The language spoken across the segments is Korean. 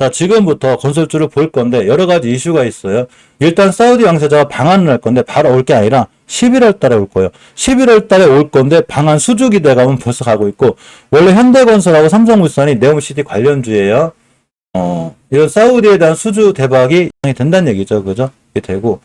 자, 지금부터 건설주를 볼 건데 여러 가지 이슈가 있어요. 일단 사우디 왕세자가 방한을 할 건데 바로 올 게 아니라 11월 달에 올 거예요. 11월 달에 올 건데 방한 수주 기대감은 벌써 가고 있고 원래 현대건설하고 삼성물산이 네옴시티 관련주예요. 어, 이런 사우디에 대한 수주 대박이 된다는 얘기죠. 그죠? 이게 되고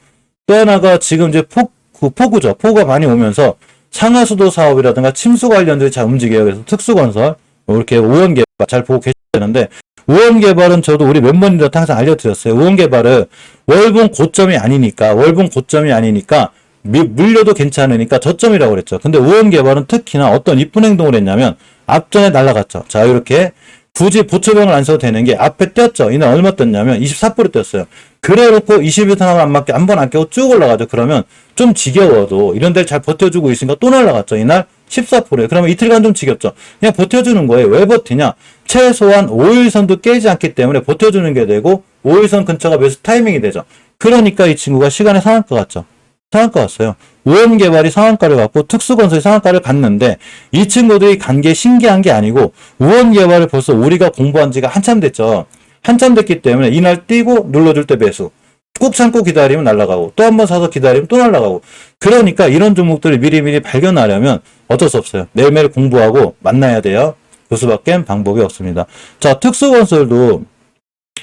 또 하나가 지금 이제 폭, 그 폭우죠. 폭우가 많이 오면서 상하수도 사업이라든가 침수 관련들이 잘 움직여요. 그래서 특수건설 뭐 이렇게 우원개발 잘 보고 계셔야 되는데 우원 개발은 저도 우리 멤버님들한테 항상 알려드렸어요. 우원 개발은 월봉 고점이 아니니까 월봉 고점이 아니니까 미- 물려도 괜찮으니까 저점이라고 그랬죠. 근데 우원 개발은 특히나 어떤 이쁜 행동을 했냐면 앞전에 날라갔죠. 자 이렇게 굳이 보초병을 안 써도 되는 게 앞에 떴죠. 이날 얼마 떴냐면 24% 떴어요. 그래놓고 21선 하나 안 맞게 한 번 안 깨고 쭉 올라가죠. 그러면 좀 지겨워도 이런 데를 잘 버텨주고 있으니까 또 날라갔죠. 이날 14%예요. 그러면 이틀간 좀 지겹죠. 그냥 버텨주는 거예요. 왜 버티냐? 최소한 5일선도 깨지 않기 때문에 버텨주는 게 되고 5일선 근처가 매수 타이밍이 되죠. 그러니까 이 친구가 시간의 상한가 같죠. 상한가 왔어요. 우원개발이 상한가를 갖고 특수건설이 상한가를 갔는데 이 친구들이 간 게 신기한 게 아니고 우원개발을 벌써 우리가 공부한 지가 한참 됐죠. 한참 됐기 때문에 이날 뛰고 눌러줄 때 매수. 꾹 참고 기다리면 날아가고 또 한 번 사서 기다리면 또 날아가고 그러니까 이런 종목들을 미리미리 발견하려면 어쩔 수 없어요. 매일매일 공부하고 만나야 돼요. 그 수밖에 방법이 없습니다. 자, 특수건설도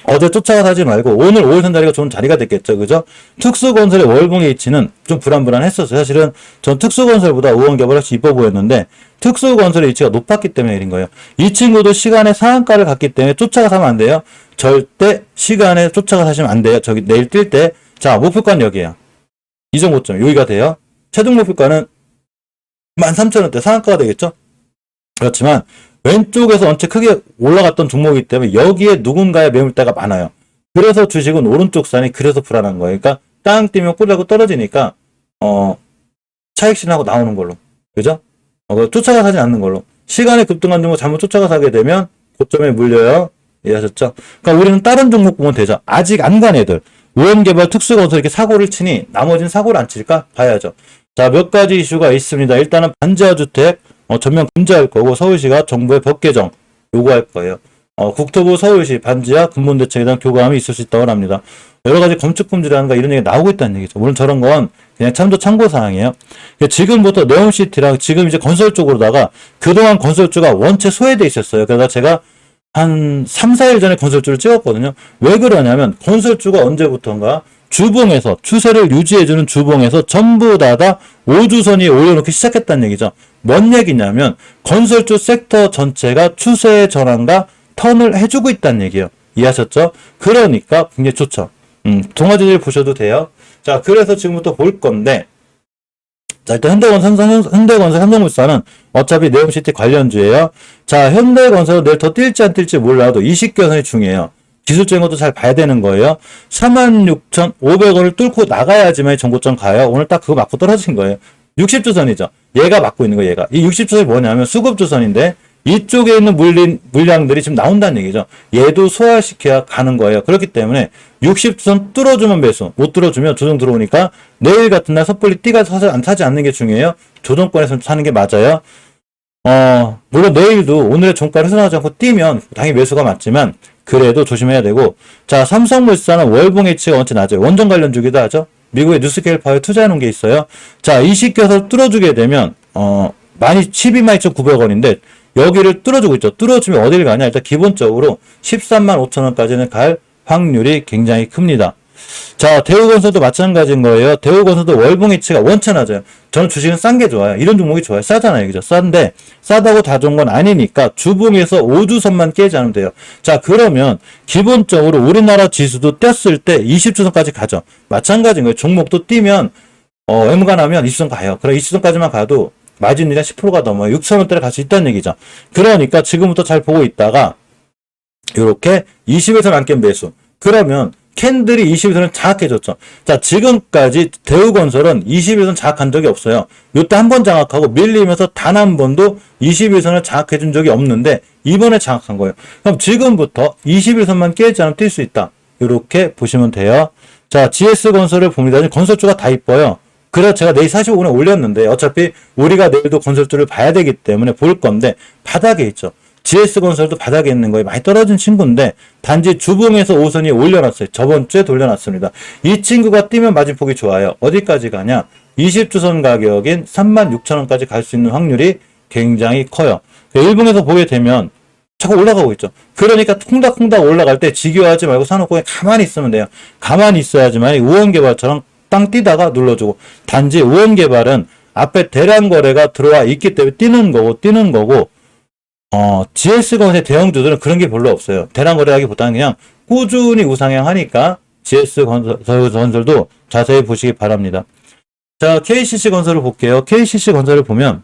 어제 쫓아가 사지 말고 오늘 5일선 자리가 좋은 자리가 됐겠죠. 그죠? 특수건설의 월봉의 위치는 좀 불안불안했었어요. 사실은 전 특수건설보다 우원개발 훨씬 이뻐 보였는데 특수건설의 위치가 높았기 때문에 이런 거예요. 이 친구도 시간에 상한가를 갔기 때문에 쫓아가 사면 안 돼요. 절대 시간에 쫓아가 사시면 안 돼요. 저기 내일 뛸 때. 자, 목표가는 여기에요. 이전 고점 여기가 돼요. 최종 목표가는 13,000원대 상한가가 되겠죠? 그렇지만 왼쪽에서 원체 크게 올라갔던 종목이기 때문에 여기에 누군가의 매물대가 많아요. 그래서 주식은 오른쪽 산이 그래서 불안한 거예요. 그러니까 땅 뛰면 꼬리하고 떨어지니까 어 차익 실하고 나오는 걸로. 그죠? 어, 쫓아가 사지 않는 걸로. 시간에 급등한 종목 잘못 쫓아가 사게 되면 고점에 물려요. 이해하셨죠? 그러니까 우리는 다른 종목 보면 되죠. 아직 안 간 애들. 우원개발 특수건설 이렇게 사고를 치니 나머지는 사고를 안 칠까? 봐야죠. 자, 몇 가지 이슈가 있습니다. 일단은 반지하 주택 어, 전면 금지할 거고 서울시가 정부의 법 개정 요구할 거예요. 어, 국토부 서울시 반지하 근본 대책에 대한 교감이 있을 수 있다고 합니다. 여러 가지 건축 금지라든가 이런 얘기가 나오고 있다는 얘기죠. 물론 저런 건 그냥 참조 참고 사항이에요. 지금부터 네옴시티랑 지금 이제 건설 쪽으로다가 그동안 건설주가 원체 소외돼 있었어요. 그래서 제가 한 3, 4일 전에 건설주를 찍었거든요. 왜 그러냐면 건설주가 언제부턴가 주봉에서 추세를 유지해주는 주봉에서 전부 다다 5주선이 올려놓기 시작했다는 얘기죠. 뭔 얘기냐면 건설주 섹터 전체가 추세의 전환과 턴을 해주고 있다는 얘기예요. 이해하셨죠? 그러니까 굉장히 좋죠. 음, 동화지를 보셔도 돼요. 자, 그래서 지금부터 볼 건데 자, 일단 현대건설, 현대건설, 삼성물산은 어차피 네옴시티 관련주예요. 자, 현대건설은 내일 더 뛸지 안 뛸지 몰라도 20개선이 중요해요. 기술적인 것도 잘 봐야 되는 거예요. 46,500원을 뚫고 나가야지만 정고점 가요. 오늘 딱 그거 맞고 떨어진 거예요. 60주선이죠. 얘가 맞고 있는 거예요, 얘가. 이 60주선이 뭐냐면 수급주선인데 이쪽에 있는 물린, 물량들이 지금 나온다는 얘기죠. 얘도 소화시켜야 가는 거예요. 그렇기 때문에 60주선 뚫어주면 매수, 못 뚫어주면 조정 들어오니까 내일 같은 날 섣불리 띠가 사지, 안 사지 않는 게 중요해요. 조정권에서 사는 게 맞아요. 어, 물론 내일도 오늘의 종가를 훼손하지 않고 뛰면 당연히 매수가 맞지만 그래도 조심해야 되고 자 삼성물산은 월봉 H가 원체 낮아요. 원전 관련 주기도 하죠. 미국의 투자해 놓은 게 있어요. 자, 이 시켜서 뚫어주게 되면 어 많이 12만 2,900원인데 여기를 뚫어주고 있죠. 뚫어주면 어디를 가냐? 일단 기본적으로 13만 5천 원까지는 갈 확률이 굉장히 큽니다. 자, 대우건설도 마찬가지인 거예요. 대우건설도 월봉 이치가 원체 낮아요. 저는 주식은 싼 게 좋아요. 이런 종목이 좋아요. 싸잖아요. 그죠? 싼데, 싸다고 다 좋은 건 아니니까 주봉에서 5주선만 깨지 않으면 돼요. 자, 그러면 기본적으로 우리나라 지수도 뗐을 때 20주선까지 가죠. 마찬가지인 거예요. 종목도 뛰면, 어, M가 나면 20선 가요. 그럼 20선까지만 가도 마진율이 10%가 넘어요. 6천원대를 갈 수 있다는 얘기죠. 그러니까 지금부터 잘 보고 있다가, 이렇게 20에서 안깬 매수. 그러면 캔들이 20에서는 장악해줬죠. 자, 지금까지 대우건설은 20에서는 장악한 적이 없어요. 요때 한 번 장악하고 밀리면서 단 한 번도 21선을 장악해준 적이 없는데 이번에 장악한 거예요. 그럼 지금부터 21선만 깨지 않으면 뛸 수 있다. 이렇게 보시면 돼요. 자, GS건설을 봅니다. 건설주가 다 이뻐요. 그래서 제가 내일 45분에 올렸는데 어차피 우리가 내일도 건설주를 봐야 되기 때문에 볼 건데 바닥에 있죠. GS건설도 바닥에 있는 거에 많이 떨어진 친구인데 단지 주봉에서 5선이 올려놨어요. 저번 주에 돌려놨습니다. 이 친구가 뛰면 마진폭이 좋아요. 어디까지 가냐? 20주선 가격인 36,000원까지 갈 수 있는 확률이 굉장히 커요. 일봉에서 보게 되면 자꾸 올라가고 있죠. 그러니까 콩닥콩닥 올라갈 때 지겨워하지 말고 사놓고 가만히 있으면 돼요. 가만히 있어야지만 우원개발처럼 땅 뛰다가 눌러주고 단지 우원개발은 앞에 대량 거래가 들어와 있기 때문에 뛰는 거고 뛰는 거고 어 GS건의 대형주들은 그런 게 별로 없어요. 대량 거래하기보다는 그냥 꾸준히 우상향하니까 GS건설 도 자세히 보시기 바랍니다. 자 KCC 건설을 볼게요. KCC 건설을 보면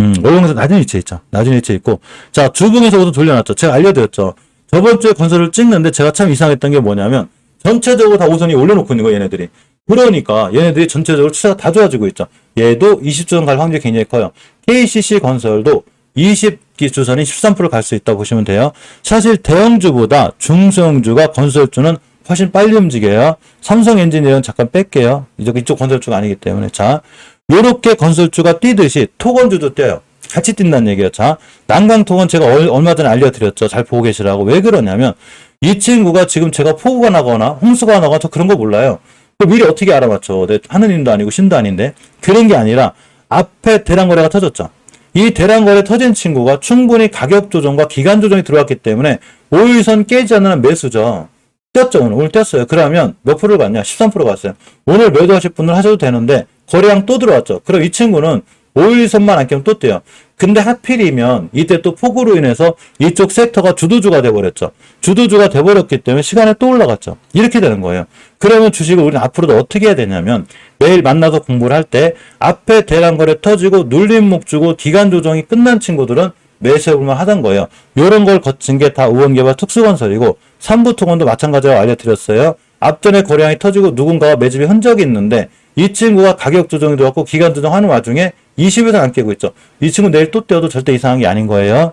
음, 월봉에서 낮은 위치에 있죠. 낮은 위치에 있고. 자, 주봉에서부터 돌려놨죠. 제가 알려드렸죠. 저번 주에 건설을 찍는데 제가 참 이상했던 게 뭐냐면, 전체적으로 다 우선이 올려놓고 있는 거예요, 얘네들이. 그러니까, 얘네들이 전체적으로 추세가 다 좋아지고 있죠. 얘도 20주선 갈 확률이 굉장히 커요. KCC 건설도 20 기주선이 13%갈 수 있다고 보시면 돼요. 사실 대형주보다 중소형주가 건설주는 훨씬 빨리 움직여요. 삼성 엔지니어는 잠깐 뺄게요. 이쪽, 이쪽 건설주가 아니기 때문에. 자, 요렇게 건설주가 뛰듯이 토건주도 뛰어요. 같이 뛴다는 얘기예요. 자, 난강토건 제가 얼, 얼마 전에 알려드렸죠. 잘 보고 계시라고. 왜 그러냐면 이 친구가 지금 제가 폭우가 나거나 홍수가 나거나 저 그런 거 몰라요. 그 미리 어떻게 알아맞죠? 내 하느님도 아니고 신도 아닌데 그런 게 아니라 앞에 대량 거래가 터졌죠. 이 대량 거래 터진 친구가 충분히 가격 조정과 기간 조정이 들어왔기 때문에 5일선 깨지 않는 한 매수죠. 뛰었죠 오늘 오늘 뛰었어요. 그러면 몇 프로를 갔냐? 13% 갔어요. 오늘 매도하실 분들 하셔도 되는데 거래량 또 들어왔죠. 그럼 이 친구는 5일선만 안 깨면 또 뛰어요. 근데 하필이면 이때 또 폭우로 인해서 이쪽 섹터가 주도주가 돼버렸죠. 주도주가 돼버렸기 때문에 시간에 또 올라갔죠. 이렇게 되는 거예요. 그러면 주식을 우리는 앞으로도 어떻게 해야 되냐면 매일 만나서 공부를 할 때 앞에 대량 거래 터지고 눌림목 주고 기간 조정이 끝난 친구들은 매수해볼만 하던 거예요. 요런 걸 거친 게 다 우원개발 특수건설이고 삼부토건도 마찬가지라고 알려드렸어요. 앞전에 거래량이 터지고 누군가가 매집의 흔적이 있는데 이 친구가 가격 조정이 들어갔고 기간 조정하는 와중에 20에서 안 깨고 있죠. 이 친구 내일 또 떼어도 절대 이상한 게 아닌 거예요.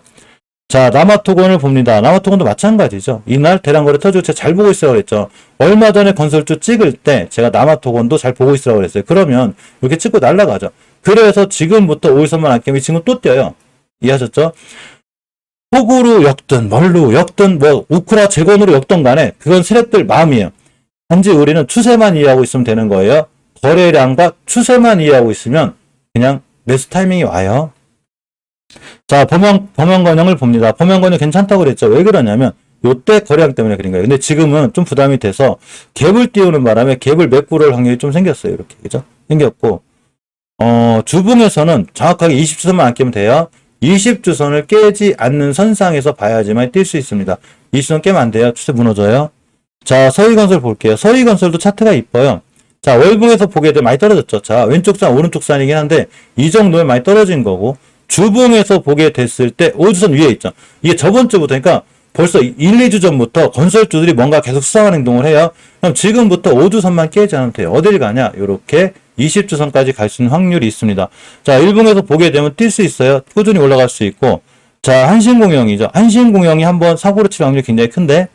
자, 남아토건을 봅니다. 남아토건도 마찬가지죠. 이날 대량거래 터지고 제가 잘 보고 있으라고 그랬죠. 얼마 전에 건설주 찍을 때 제가 남아토건도 잘 보고 있으라고 그랬어요. 그러면 이렇게 찍고 날아가죠. 그래서 지금부터 5일선만 안 깨면 이 친구 또 뛰어요. 이해하셨죠? 폭우로 역든 뭘로 역든 뭐 우크라 재건으로 역든 간에 그건 세력들 마음이에요. 단지 우리는 추세만 이해하고 있으면 되는 거예요. 거래량과 추세만 이해하고 있으면 그냥 매수 타이밍이 와요. 자, 범용, 범용건영을 봅니다. 범용건영 괜찮다고 그랬죠. 왜 그러냐면, 요때 거래량 때문에 그런 거예요. 근데 지금은 좀 부담이 돼서 갭을 띄우는 바람에 갭을 메꾸를 확률이 좀 생겼어요. 이렇게. 그죠? 생겼고, 어, 주봉에서는 정확하게 20주선만 안 깨면 돼요. 20주선을 깨지 않는 선상에서 봐야지만 뛸 수 있습니다. 20주선 깨면 안 돼요. 추세 무너져요. 자, 서희건설 볼게요. 서희건설도 차트가 이뻐요. 자, 월봉에서 보게 되면 많이 떨어졌죠. 자, 왼쪽 산, 오른쪽 산이긴 한데, 이 정도면 많이 떨어진 거고, 주봉에서 보게 됐을 때, 5주선 위에 있죠. 이게 저번 주부터, 그러니까 벌써 1, 2주 전부터 건설주들이 뭔가 계속 수상한 행동을 해요. 그럼 지금부터 5주선만 깨지 않으면 돼요. 어딜 가냐? 요렇게 20주선까지 갈 수 있는 확률이 있습니다. 자, 일봉에서 보게 되면 뛸 수 있어요. 꾸준히 올라갈 수 있고, 자, 한신공영이죠. 한신공영이 한번 사고를 칠 확률이 굉장히 큰데,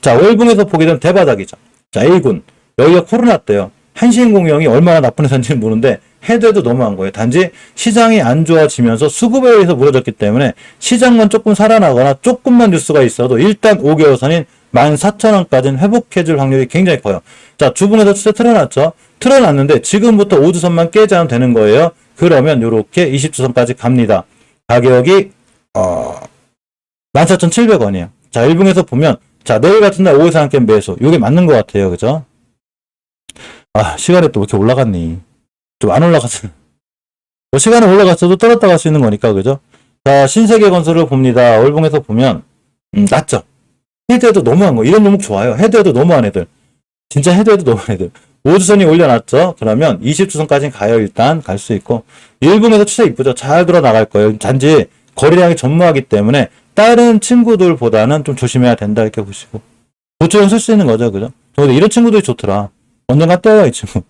자, 월봉에서 보게 되면 대바닥이죠. 자, A군. 여기가 코로나 때요. 한신공영이 얼마나 나쁜 회사인지는 모르는데 해도해도 너무한 거예요. 단지 시장이 안 좋아지면서 수급에 의해서 무너졌기 때문에 시장만 조금 살아나거나 조금만 뉴스가 있어도 일단 5개월 선인 14,000원까지는 회복해줄 확률이 굉장히 커요. 자, 주봉에서 추세 틀어놨죠? 틀어놨는데 지금부터 5주선만 깨지 않으면 되는 거예요. 그러면 요렇게 20주선까지 갑니다. 가격이 어 14,700원이에요. 자, 일봉에서 보면 자, 내일 같은 날 5에서 한 게임 매수. 요게 맞는 것 같아요. 그죠? 아, 시간이 또 왜 이렇게 올라갔니? 좀 안 올라갔어. 뭐 시간이 올라갔어도 떨었다 갈 수 있는 거니까, 그죠? 자, 신세계 건설을 봅니다. 월봉에서 보면, 음, 낮죠? 헤드에도 너무한 거. 이런 종목 좋아요. 헤드에도 너무한 애들. 진짜 헤드에도 너무한 애들. 5주선이 올려놨죠? 그러면 20주선까지는 가요, 일단. 갈 수 있고. 일봉에서 추세 이쁘죠? 잘 돌아 나갈 거예요. 단지 거래량이 전무하기 때문에 다른 친구들보다는 좀 조심해야 된다, 이렇게 보시고. 도처럼 쓸수 있는 거죠, 그죠? 근데 이런 친구들이 좋더라. 언젠가 이 친구.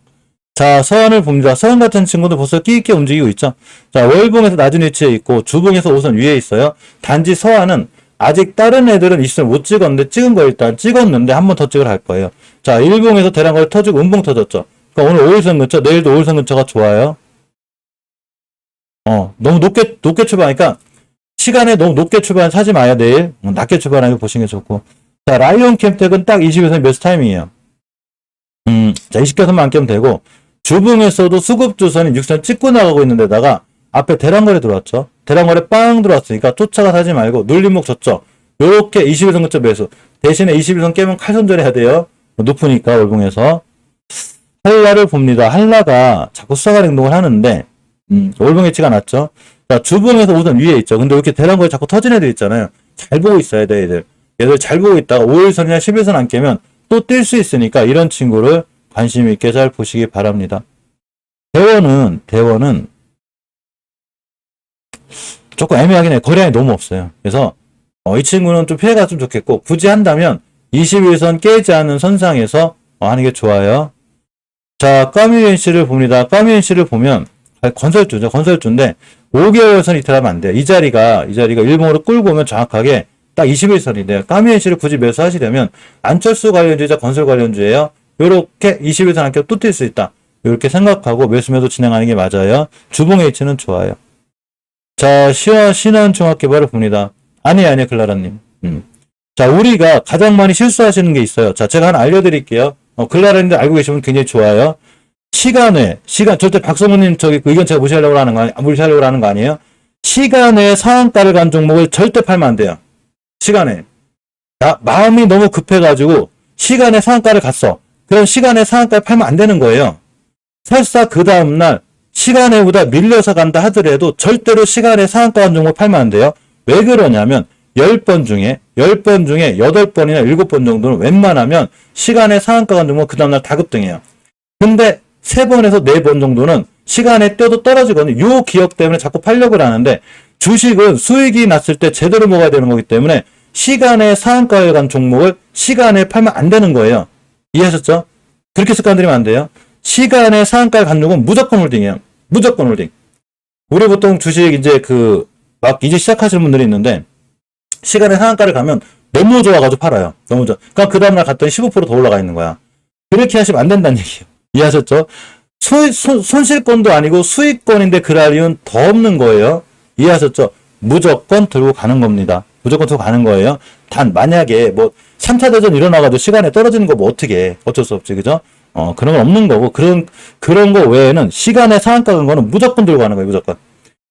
자, 서한을 봅니다. 서한 같은 친구도 벌써 끼 있게 움직이고 있죠. 자, 월봉에서 낮은 위치에 있고, 주봉에서 우선 위에 있어요. 단지 서한은 아직 다른 애들은 이시을 못 찍었는데, 찍은 거 일단 찍었는데, 한 번 더 찍으러 할 거예요. 자, 일봉에서 대량 걸 터지고, 음봉 터졌죠. 그러니까 오늘 5일선 근처, 내일도 5일선 근처가 좋아요. 어, 너무 높게, 높게 출발하니까, 시간에 너무 높게 출발 사지 마요, 내일. 어, 낮게 출발하게 보시는 게 좋고. 자, 라이온 캠텍은 딱 20에서 몇 타임이에요. 음, 자, 20개선만 안 깨면 되고, 주봉에서도 수급주선이 6선 찍고 나가고 있는 데다가, 앞에 대량거래 들어왔죠. 대량거래 빵 들어왔으니까 쫓아가 사지 말고, 눌림목 줬죠. 요렇게 21선 근처 매수. 대신에 21선 깨면 칼손절해야 돼요. 높으니까, 월봉에서. 한라를 봅니다. 한라가 자꾸 수사가 행동을 하는데, 음, 월봉 예치가 낮죠. 자, 주봉에서 우선 위에 있죠. 근데 왜 이렇게 대량거래 자꾸 터진 애들 있잖아요. 잘 보고 있어야 돼, 얘들. 얘들 잘 보고 있다가 5일선이나 10일선 안 깨면 또 뛸 수 있으니까 이런 친구를 관심 있게 잘 보시기 바랍니다. 대원은, 대원은 조금 애매하긴 해. 거래량이 너무 없어요. 그래서 어, 이 친구는 좀 피해가 좀 좋겠고, 굳이 한다면 21선 깨지 않는 선상에서 어, 하는 게 좋아요. 자, 까미엔씨를 봅니다. 까미엔씨를 보면 아, 건설주죠. 건설주인데 5개월 선 이탈하면 안 돼요. 이 자리가 이 자리가 일봉으로 끌고 오면 정확하게 딱 21선인데요. 까미엔 씨를 굳이 매수하시려면 안철수 관련주자 건설 관련주예요. 요렇게 21선 안껴 또뛸 수 있다. 이렇게 생각하고 매수 매도 진행하는 게 맞아요. 주봉 H는 좋아요. 자, 시와 신한 종합개발을 봅니다. 아니에요, 아니에요, 클라라님. 음. 자, 우리가 가장 많이 실수하시는 게 있어요. 자, 제가 하나 알려드릴게요. 어, 클라라님들 알고 계시면 굉장히 좋아요. 시간에, 시간, 절대 박성호님 저기 그 의견 제가 무시하려고 하는 거, 아니, 무시하려고 하는 거 아니에요? 시간에 상한가를 간 종목을 절대 팔면 안 돼요. 시간에. 야, 마음이 너무 급해가지고 시간에 상한가를 갔어. 그럼 시간에 상한가를 팔면 안 되는 거예요. 설사 그 다음날 시간에 보다 밀려서 간다 하더라도 절대로 시간에 상한가 간 종목 팔면 안 돼요. 왜 그러냐면 10번 중에 10번 중에 8번이나 7번 정도는 웬만하면 시간에 상한가 간 종목 그 다음날 다 급등해요. 근데 3번에서 4번 정도는 시간에 뛰어도 떨어지거든요. 요 기억 때문에 자꾸 팔려고 하는데 주식은 수익이 났을 때 제대로 먹어야 되는 거기 때문에 시간에 상한가에 간 종목을 시간에 팔면 안 되는 거예요. 이해하셨죠? 그렇게 습관 들이면 안 돼요. 시간에 상한가에 간 종목은 무조건 홀딩이에요. 무조건 홀딩. 우리 보통 주식 이제 그 막 이제 시작하시는 분들이 있는데 시간에 상한가를 가면 너무 좋아가지고 팔아요. 너무 좋아. 그러니까 그 다음날 갔더니 15%더 올라가 있는 거야. 그렇게 하시면 안 된다는 얘기예요. 이해하셨죠? 수, 손, 손실권도 아니고 수익권인데 그라리온 더 없는 거예요. 이해하셨죠? 무조건 들고 가는 겁니다. 무조건 들고 가는 거예요. 단 만약에 뭐 3차 대전 일어나가지고 시간에 떨어지는 거 뭐 어떻게 해. 어쩔 수 없지 그죠? 어 그런 건 없는 거고 그런 그런 거 외에는 시간에 상한가 간 거는 무조건 들고 가는 거예요. 무조건.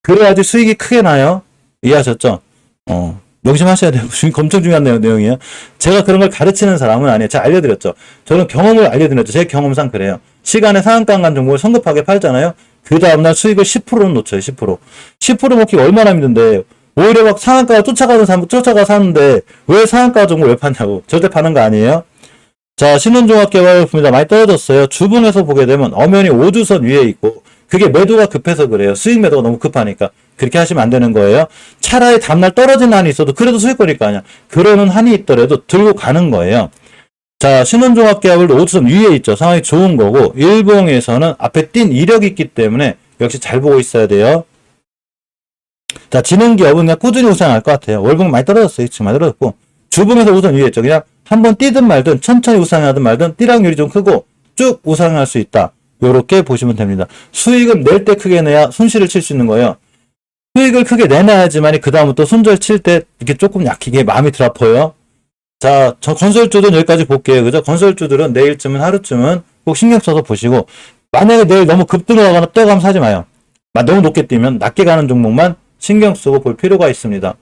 그래야지 수익이 크게 나요. 이해하셨죠? 어 명심하셔야 돼요. 엄청 중요한 내용, 내용 이에요. 제가 그런 걸 가르치는 사람은 아니에요. 제가 알려드렸죠. 저는 경험을 알려드렸죠. 제 경험상 그래요. 시간에 상한가 간 종목을 성급하게 팔잖아요. 그 다음날 수익을 10%는 놓쳐요. 10%. 10% 먹기가 얼마나 힘든데 오히려 막 상한가가 쫓아가는 사람 쫓아가 사는데 왜 상한가 종목을 왜 파냐고. 절대 파는 거 아니에요. 자, 신혼종합개발 봅니다. 많이 떨어졌어요. 주봉에서 보게 되면 엄연히 5주선 위에 있고 그게 매도가 급해서 그래요. 수익 매도가 너무 급하니까. 그렇게 하시면 안 되는 거예요. 차라리 다음날 떨어진 한이 있어도 그래도 수익권일 거 아니야. 그러는 한이 있더라도 들고 가는 거예요. 자, 신혼종합계약을 5주선 위에 있죠. 상황이 좋은 거고, 일봉에서는 앞에 띈 이력이 있기 때문에 역시 잘 보고 있어야 돼요. 자, 지능기업은 그냥 꾸준히 우상할 것 같아요. 월봉 많이 떨어졌어요. 지금 많이 떨어졌고, 주봉에서 우선 위에 있죠. 그냥 한번 뛰든 말든 천천히 우상하든 말든 띠랑률이 좀 크고 쭉 우상할 수 있다. 요렇게 보시면 됩니다. 수익은 낼때 크게 내야 손실을 칠 수 있는 거예요. 수익을 크게 내놔야지만이 그 다음부터 손절 칠 때 이렇게 조금 약히게 마음이 들 아파요. 자, 저 건설주들은 여기까지 볼게요. 그죠? 건설주들은 내일쯤은 하루쯤은 꼭 신경 써서 보시고, 만약에 내일 너무 급등을 하거나 떠가면 사지 마요. 마- 너무 높게 뛰면 낮게 가는 종목만 신경 쓰고 볼 필요가 있습니다.